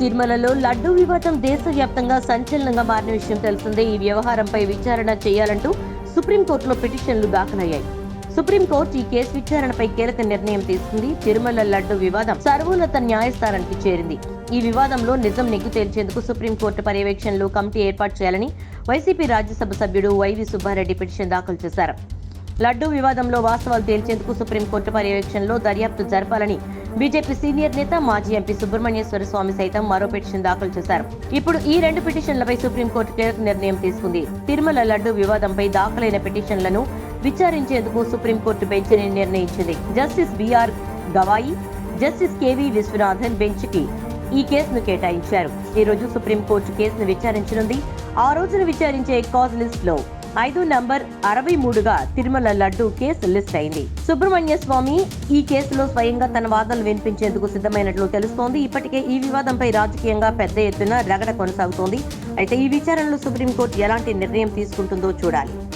తిరుమలలో లడ్డూ వివాదం దేశవ్యాప్తంగా సంచలనంగా మారిన విషయం తెలిసిందే. ఈ వ్యవహారంపై విచారణ చేయాలంటూ సుప్రీంకోర్టులో పిటిషన్లు దాఖలయ్యాయి. సుప్రీంకోర్టు ఈ కేసు విచారణపై కీలక నిర్ణయం తీసుకుంది. తిరుమల లడ్డు వివాదం సర్వోన్నత న్యాయస్థానానికి చేరింది. ఈ వివాదంలో నిజం నిగ్గు తేల్చేందుకు సుప్రీంకోర్టు పర్యవేక్షణలో కమిటీ ఏర్పాటు చేయాలని వైసీపీ రాజ్యసభ సభ్యుడు వైవి సుబ్బారెడ్డి పిటిషన్ దాఖలు చేశారు. లడ్డూ వివాదంలో వాస్తవాలు తేల్చేందుకు సుప్రీంకోర్టు పర్యవేక్షణలో దర్యాప్తు జరపాలని బీజేపీ సీనియర్ నేత మాజీ ఎంపీ సుబ్రహ్మణ్యేశ్వర స్వామి సైతం మరో పిటిషన్ దాఖలు చేశారు. ఇప్పుడు ఈ రెండు పిటిషన్లపై సుప్రీంకోర్టు కీలక నిర్ణయం తీసుకుంది. తిరుమల లడ్డు వివాదంపై దాఖలైన పిటిషన్లను విచారించేందుకు సుప్రీంకోర్టు బెంచ్ నిర్ణయించింది. Justice BR Gavai justice KV Viswanathan బెంచ్కి ఈ కేసును కేటాయించారు. ఈ రోజు సుప్రీంకోర్టు కేసును విచారించనుంది. ఆ రోజున విచారించే కాజ్ లిస్ట్లో ఐదు నంబర్ అరవై మూడుగా తిరుమల లడ్డు కేసు లిస్ట్ అయింది. సుబ్రహ్మణ్య స్వామి ఈ కేసులో స్వయంగా తన వాదనలు వినిపించేందుకు సిద్ధమైనట్లు తెలుస్తోంది. ఇప్పటికే ఈ వివాదంపై రాజకీయంగా పెద్ద ఎత్తున రగడ కొనసాగుతోంది. అయితే ఈ విచారణలో సుప్రీంకోర్టు ఎలాంటి నిర్ణయం తీసుకుంటుందో చూడాలి.